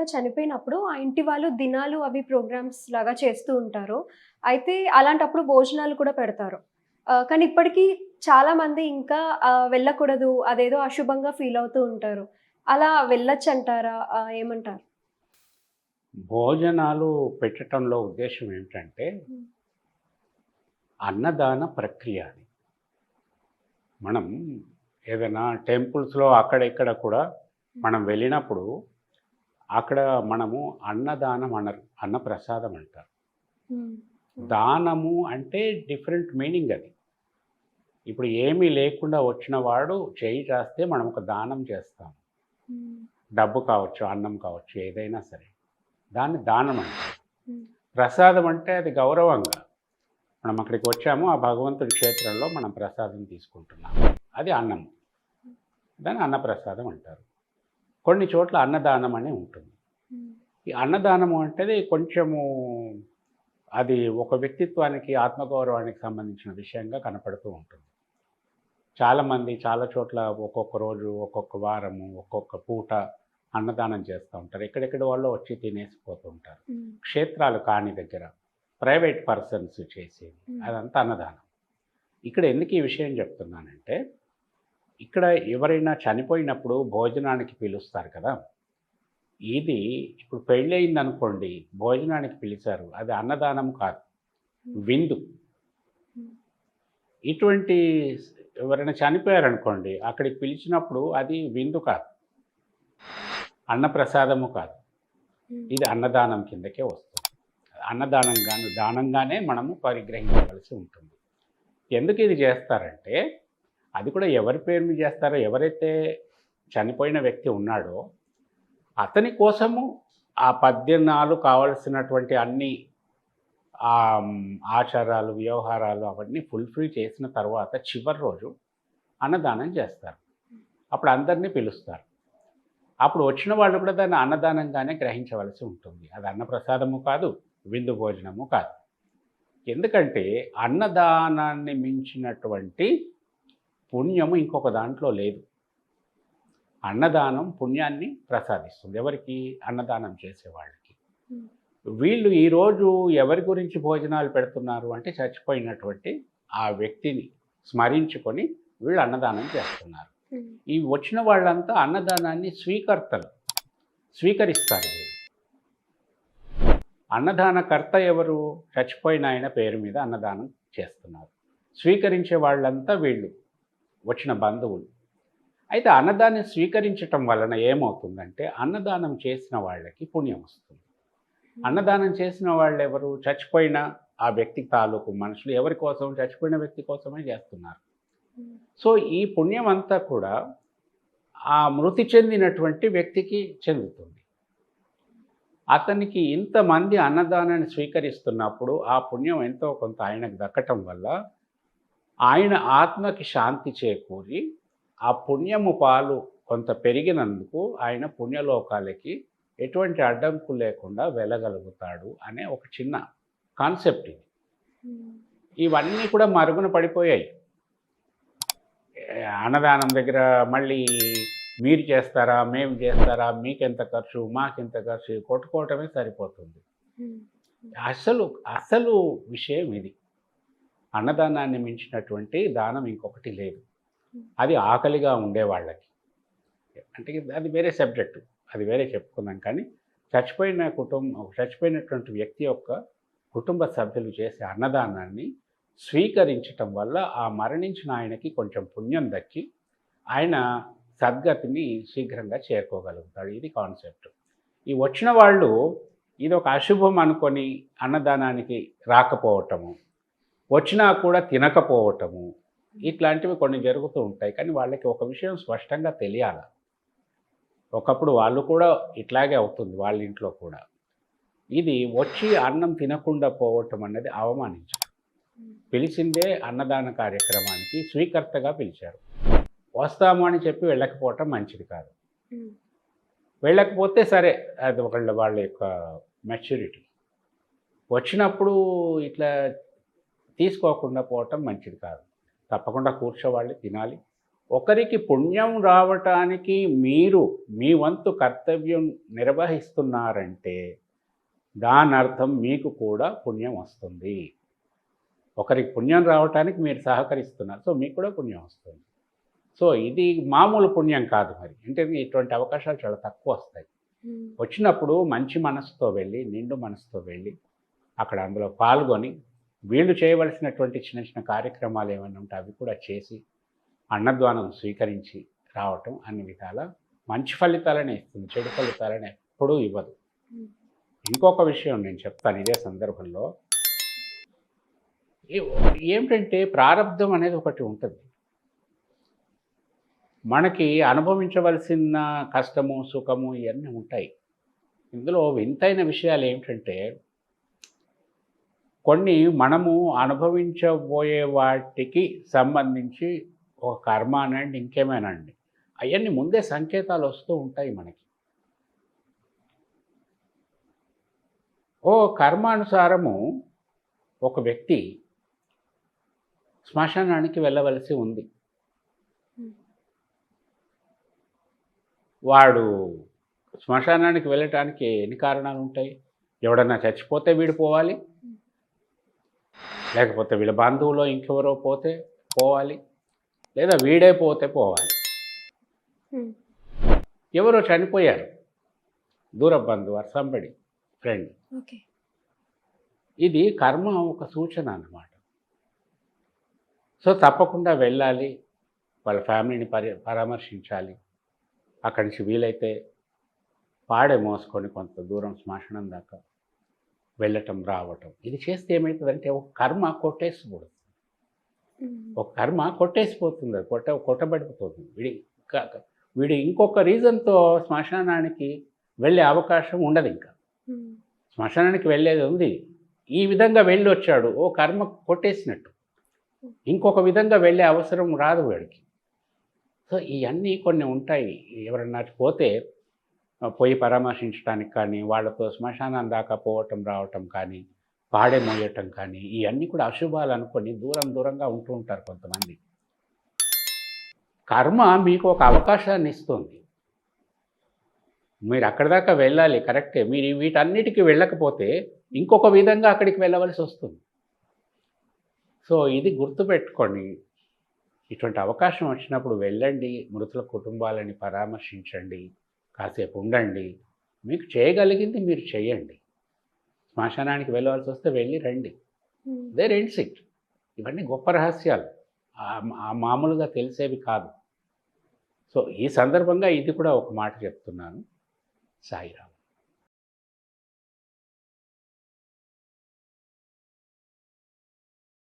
ఎవరైనా చనిపోయినప్పుడు ఆ ఇంటి వాళ్ళు దినాలు అవి ప్రోగ్రామ్స్ లాగా చేస్తూ ఉంటారు. అయితే అలాంటప్పుడు భోజనాలు కూడా పెడతారు. కానీ ఇప్పటికీ చాలా మంది ఇంకా వెళ్ళకూడదు అదేదో అశుభంగా ఫీల్ అవుతూ ఉంటారు. అలా వెళ్ళొచ్చు అంటారా ఆ, ఏమంటారు? భోజనాలు పెట్టడంలో ఉద్దేశం ఏమిటంటే. అన్నదాన ప్రక్రియ అది. మనం ఏదైనా టెంపుల్స్లో అక్కడ ఇక్కడ కూడా మనం వెళ్ళినప్పుడు అక్కడ మనము అన్నదానం అనరు అన్నప్రసాదం అంటారు. ఉమ్, దానము అంటే డిఫరెంట్ మీనింగ్ అది. ఇప్పుడు ఏమీ లేకుండా వచ్చిన వాడు చేయి చేస్తే మనం ఒక దానం చేస్తాం డబ్బు కావచ్చు అన్నం కావచ్చు ఏదైనా సరే. దాన్ని దానం అంటారు. ప్రసాదం అంటే అది గౌరవంగా. మనం అక్కడికి వచ్చాము ఆ భగవంతుడి క్షేత్రంలో మనం ప్రసాదం తీసుకుంటున్నాం అది అన్నం దాన్ని అన్నప్రసాదం అంటారు. కొన్ని చోట్ల అన్నదానం అనే ఉంటుంది. ఈ అన్నదానము అంటే కొంచెము అది ఒక వ్యక్తిత్వానికి ఆత్మగౌరవానికి సంబంధించిన విషయంగా కనపడుతూ ఉంటుంది. చాలామంది చాలా చోట్ల ఒక్కొక్క రోజు ఒక్కొక్క వారము ఒక్కొక్క పూట అన్నదానం చేస్తూ ఉంటారు. ఎక్కడెక్కడ వాళ్ళు వచ్చి తినేసిపోతూ ఉంటారు. క్షేత్రాలు కాని దగ్గర ప్రైవేట్ పర్సన్స్ చేసేది. అదంతా అన్నదానం. ఇక్కడ ఎందుకు ఈ విషయం చెప్తున్నానంటే ఇక్కడ ఎవరైనా చనిపోయినప్పుడు భోజనానికి పిలుస్తారు కదా. ఇది ఇప్పుడు పెళ్ళయింది అనుకోండి భోజనానికి పిలిచారు. అది అన్నదానం కాదు. విందు. ఇటువంటి ఎవరైనా చనిపోయారనుకోండి అక్కడికి పిలిచినప్పుడు అది విందు కాదు. అన్నప్రసాదము కాదు. ఇది అన్నదానం కిందకే వస్తుంది. అన్నదానంగాను దానంగానే మనము పరిగ్రహించవలసి ఉంటుంది. ఎందుకు ఇది చేస్తారంటే అది కూడా ఎవరి పేరు మీద చేస్తారో ఎవరైతే చనిపోయిన వ్యక్తి ఉన్నాడో అతని కోసము ఆ పద్యనాలు కావలసినటువంటి అన్ని ఆచారాలు వ్యవహారాలు అవన్నీ ఫుల్ఫిల్ చేసిన తర్వాత చివరి రోజు అన్నదానం చేస్తారు. అప్పుడు అందరినీ పిలుస్తారు. అప్పుడు వచ్చిన వాళ్ళు కూడా దాన్ని అన్నదానంగానే గ్రహించవలసి ఉంటుంది. అది అన్నప్రసాదము కాదు విందు భోజనము కాదు. ఎందుకంటే అన్నదానాన్ని మించినటువంటి పుణ్యము ఇంకొక దాంట్లో లేదు. అన్నదానం పుణ్యాన్ని ప్రసాదిస్తుంది. ఎవరికి? అన్నదానం చేసేవాళ్ళకి ఉమ్, వీళ్ళు ఈరోజు ఎవరి గురించి భోజనాలు పెడుతున్నారు అంటే చచ్చిపోయినటువంటి ఆ వ్యక్తిని స్మరించుకొని వీళ్ళు అన్నదానం చేస్తున్నారు. ఈ వచ్చిన వాళ్ళంతా అన్నదానాన్ని స్వీకర్తలు. స్వీకరిస్తారు వీళ్ళు. అన్నదానకర్త ఎవరు? చచ్చిపోయిన ఆయన పేరు మీద అన్నదానం చేస్తున్నారు. స్వీకరించే వాళ్ళంతా వీళ్ళు. వచ్చిన బంధువులు. అయితే అన్నదాన్ని స్వీకరించటం వలన ఏమవుతుందంటే అన్నదానం చేసిన వాళ్ళకి పుణ్యం వస్తుంది. అన్నదానం చేసిన వాళ్ళు ఎవరు చచ్చిపోయిన ఆ వ్యక్తి తాలూకు మనుషులు ఎవరి కోసం? చచ్చిపోయిన వ్యక్తి కోసమే చేస్తున్నారు. సో ఈ పుణ్యం అంతా కూడా ఆ మృతి చెందినటువంటి వ్యక్తికి చెందుతుంది. అతనికి ఇంతమంది అన్నదానాన్ని స్వీకరిస్తున్నప్పుడు ఆ పుణ్యం ఎంతో కొంత ఆయనకు దక్కటం వల్ల ఆయన ఆత్మకి శాంతి చేకూరి ఆ పుణ్యము పాలు కొంత పెరిగినందుకు ఆయన పుణ్యలోకాలకి ఎటువంటి అడ్డంకు లేకుండా వెళ్ళగలుగుతాడు అనే ఒక చిన్న కాన్సెప్ట్ ఇది. ఇవన్నీ కూడా మరుగున పడిపోయాయి. అన్నదానం దగ్గర మళ్ళీ మీరు చేస్తారా మేము చేస్తారా మీకెంత ఖర్చు మాకెంత ఖర్చు కొట్టుకోవటమే సరిపోతుంది. అసలు అసలు విషయం ఇది. అన్నదానాన్ని మించినటువంటి దానం ఇంకొకటి లేదు. అది ఆకలిగా ఉండే వాళ్ళకి. అంటే అది వేరే సబ్జెక్టు. అది వేరే చెప్పుకుందాం. కానీ చచ్చిపోయిన కుటుంబం చచ్చిపోయినటువంటి వ్యక్తి యొక్క కుటుంబ సభ్యులు చేసే అన్నదానాన్ని స్వీకరించటం వల్ల ఆ మరణించిన ఆయనకి కొంచెం పుణ్యం దక్కి ఆయన సద్గతిని శీఘ్రంగా చేరుకోగలుగుతాడు. ఇది కాన్సెప్ట్. ఈ వచ్చిన వాళ్ళు ఇది ఒక అశుభం అనుకొని అన్నదానానికి రాకపోవటము వచ్చినా కూడా తినకపోవటము. ఇట్లాంటివి కొన్ని జరుగుతూ ఉంటాయి. కానీ వాళ్ళకి ఒక విషయం స్పష్టంగా తెలియాలి? ఒకప్పుడు వాళ్ళు కూడా ఇట్లాగే అవుతుంది వాళ్ళ ఇంట్లో కూడా. ఇది వచ్చి అన్నం తినకుండా పోవటం అనేది అవమానించడం పిలిచిందే అన్నదాన కార్యక్రమానికి స్వీకర్తగా పిలిచారు. వస్తాము అని చెప్పి వెళ్ళకపోవటం మంచిది కాదు. వెళ్ళకపోతే సరే అది ఒకళ్ళ వాళ్ళ యొక్క మెచ్యూరిటీ. వచ్చినప్పుడు ఇట్లా తీసుకోకుండా పోవటం మంచిది కాదు. తప్పకుండా కూర్చోవాలి తినాలి. ఒకరికి పుణ్యం రావటానికి మీరు మీ వంతు కర్తవ్యం నిర్వహిస్తున్నారంటే దాని అర్థం మీకు కూడా పుణ్యం వస్తుంది. ఒకరికి పుణ్యం రావటానికి మీరు సహకరిస్తున్నారు. సో మీకు కూడా పుణ్యం వస్తుంది. సో ఇది మామూలు పుణ్యం కాదు మరి. అంటే ఇటువంటి అవకాశాలు చాలా తక్కువ వస్తాయి. వచ్చినప్పుడు మంచి మనసుతో వెళ్ళి నిండు మనసుతో వెళ్ళి అక్కడ అందులో పాల్గొని వీళ్ళు చేయవలసినటువంటి చిన్న చిన్న కార్యక్రమాలు ఏమైనా ఉంటే అవి కూడా చేసి అన్నద్వానం స్వీకరించి రావటం అన్ని విధాల మంచి ఫలితాలనే ఇస్తుంది చెడు ఫలితాలని ఎప్పుడూ ఇవ్వదు. ఇంకొక విషయం నేను చెప్తాను ఇదే సందర్భంలో. ఏమిటంటే ప్రారంధం అనేది ఒకటి ఉంటుంది. మనకి అనుభవించవలసిన కష్టము సుఖము ఇవన్నీ ఉంటాయి. ఇందులో వింతైన విషయాలు ఏమిటంటే కొన్ని మనము అనుభవించబోయే వాటికి సంబంధించి ఒక కర్మ అనండి ఇంకేమైనా అండి అవన్నీ ముందే సంకేతాలు వస్తూ ఉంటాయి మనకి. ఓ కర్మానుసారము ఒక వ్యక్తి శ్మశానానికి వెళ్ళవలసి ఉంది. వాడు శ్మశానానికి వెళ్ళటానికి ఎన్ని కారణాలు ఉంటాయి? ఎవడన్నా చచ్చిపోతే వీడు పోవాలి? లేకపోతే వీళ్ళ బంధువులో ఇంకెవరో పోతే పోవాలి. లేదా వీడే పోతే పోవాలి. ఎవరో చనిపోయారు. దూర బంధువు ఆర్ సంబడి ఫ్రెండ్. ఓకే. ఇది కర్మ ఒక సూచన అన్నమాట. సో తప్పకుండా వెళ్ళాలి. వాళ్ళ ఫ్యామిలీని పరి పరామర్శించాలి. అక్కడి నుంచి వీలైతే పాడే మోసుకొని కొంత దూరం శ్మశానం దాకా వెళ్ళటం రావటం. ఇది చేస్తే ఏమవుతుందంటే ఒక కర్మ కొట్టేసిపోతుంది. ఒక కర్మ కొట్టేసిపోతుంది. అది కొట్ట కొట్టబడిపోతుంది. వీడి వీడు ఇంకొక రీజన్తో శ్మశానానికి వెళ్ళే అవకాశం ఉండదు ఇంకా. శ్మశానానికి వెళ్ళేది ఉంది. ఈ విధంగా వెళ్ళి వచ్చాడు. ఓ కర్మ కొట్టేసినట్టు. ఇంకొక విధంగా వెళ్ళే అవసరం రాదు వాడికి. సో ఇవన్నీ కొన్ని ఉంటాయి. ఎవరన్నా పోతే పోయి పరామర్శించడానికి కానీ వాళ్ళతో శ్మశానం దాకా పోవటం రావటం కానీ పాడే మోయటం కానీ ఇవన్నీ కూడా అశుభాలు అనుకొని దూరం దూరంగా ఉంటూ ఉంటారు కొంతమంది. కర్మ మీకు ఒక అవకాశాన్ని ఇస్తుంది. మీరు అక్కడి దాకా వెళ్ళాలి కరెక్టే. మీరు వీటన్నిటికీ వెళ్ళకపోతే ఇంకొక విధంగా అక్కడికి వెళ్ళవలసి వస్తుంది. సో ఇది గుర్తుపెట్టుకొని ఇటువంటి అవకాశం వచ్చినప్పుడు వెళ్ళండి మృతుల కుటుంబాలని పరామర్శించండి. కాసేపు ఉండండి మీకు చేయగలిగింది మీరు చేయండి శ్మశానానికి వెళ్ళవలసి వస్తే వెళ్ళి రండి. దే రెండ్స్ ఇట్ ఇవన్నీ గొప్ప రహస్యాలు. మామూలుగా తెలిసేవి కాదు. సో ఈ సందర్భంగా ఇది కూడా ఒక మాట చెప్తున్నాను. సాయిరామ్.